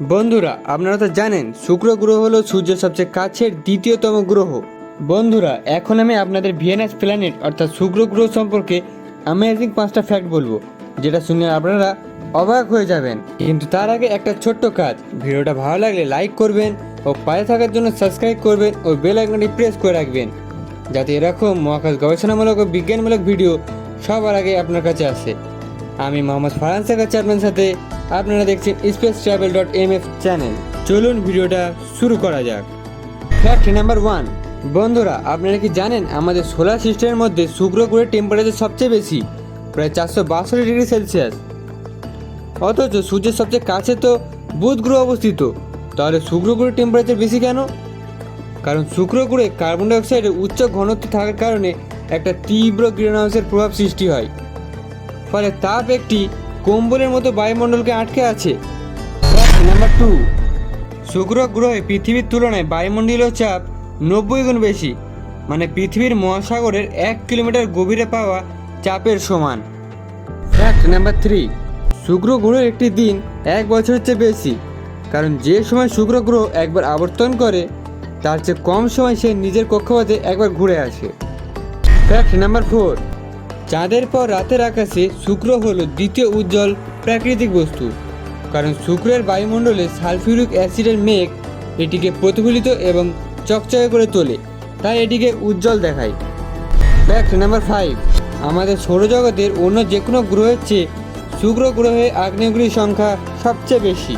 বন্ধুরা, আপনারা তো জানেন, শুক্র গ্রহ হলো সূর্যের সবচেয়ে কাছের দ্বিতীয়তম গ্রহ। বন্ধুরা, এখন আমি আপনাদের ভিএনএস প্ল্যানেট অর্থাৎ শুক্র গ্রহ সম্পর্কে অ্যামেজিং পাঁচটা ফ্যাক্ট বলব, যেটা শুনে আপনারা অবাক হয়ে যাবেন। কিন্তু তার আগে একটা ছোট্ট কাজ, ভিডিওটা ভালো লাগলে লাইক করবেন ও পাশে থাকার জন্য সাবস্ক্রাইব করবেন ও বেল আইকনটি প্রেস করে রাখবেন, যাতে এরকম মহাকাশ গবেষণামূলক ও বিজ্ঞানমূলক ভিডিও সবার আগে আপনার কাছে আসে। আমি মোহাম্মদ শেখ আছি আপনার সাথে আপনারা দেখছেন space travel dot M F channel. চলুন ভিডিওটা শুরু করা যাক। ফ্যাক্ট নাম্বার ওয়ান বন্ধুরা, আপনারা কি জানেন আমাদের সোলার সিস্টেমের মধ্যে শুক্র গ্রহের টেম্পারেচার সবচেয়ে বেশি? প্রায় চারশো বাষট্টি ডিগ্রি সেলসিয়াস। অথচ সূর্যের সবচেয়ে কাছে তো বুধ গ্রহ অবস্থিত। তাহলে শুক্র গ্রহের টেম্পারেচার বেশি কেন? কারণ শুক্র গ্রহে কার্বন ডাইঅক্সাইডের উচ্চ ঘনত্ব থাকার কারণে একটা তীব্র গ্রিনহাউসের প্রভাব সৃষ্টি হয়। ফলে তাপ একটি কম্বলের মতো বায়ুমণ্ডলকে আটকে আছে। নাম্বার টু শুক্র গ্রহে পৃথিবীর তুলনায় বায়ুমণ্ডলীয় চাপ নব্বই গুণ বেশি মানে পৃথিবীর মহাসাগরের এক কিলোমিটার গভীরে পাওয়া চাপের সমান। ফ্যাক্ট নাম্বার থ্রি শুক্র গ্রহের একটি দিন এক বছরের চেয়ে বেশি কারণ যে সময় শুক্র গ্রহ একবার আবর্তন করে তার চেয়ে কম সময় সে নিজের কক্ষপথে একবার ঘুরে আসে। ফ্যাক্ট নাম্বার ফোর চাঁদের পর রাতের আকাশে শুক্র হলো দ্বিতীয় উজ্জ্বল প্রাকৃতিক বস্তু। কারণ শুক্রের বায়ুমণ্ডলে সালফিউরিক অ্যাসিডের মেঘ এটিকে প্রতিফলিত এবং চকচকে করে তোলে, তাই এটিকে উজ্জ্বল দেখায়। ফ্যাক্ট নাম্বার ফাইভ আমাদের সৌরজগতের অন্য যে কোনো গ্রহের চেয়ে শুক্র গ্রহে আগ্নেয়গুলির সংখ্যা সবচেয়ে বেশি।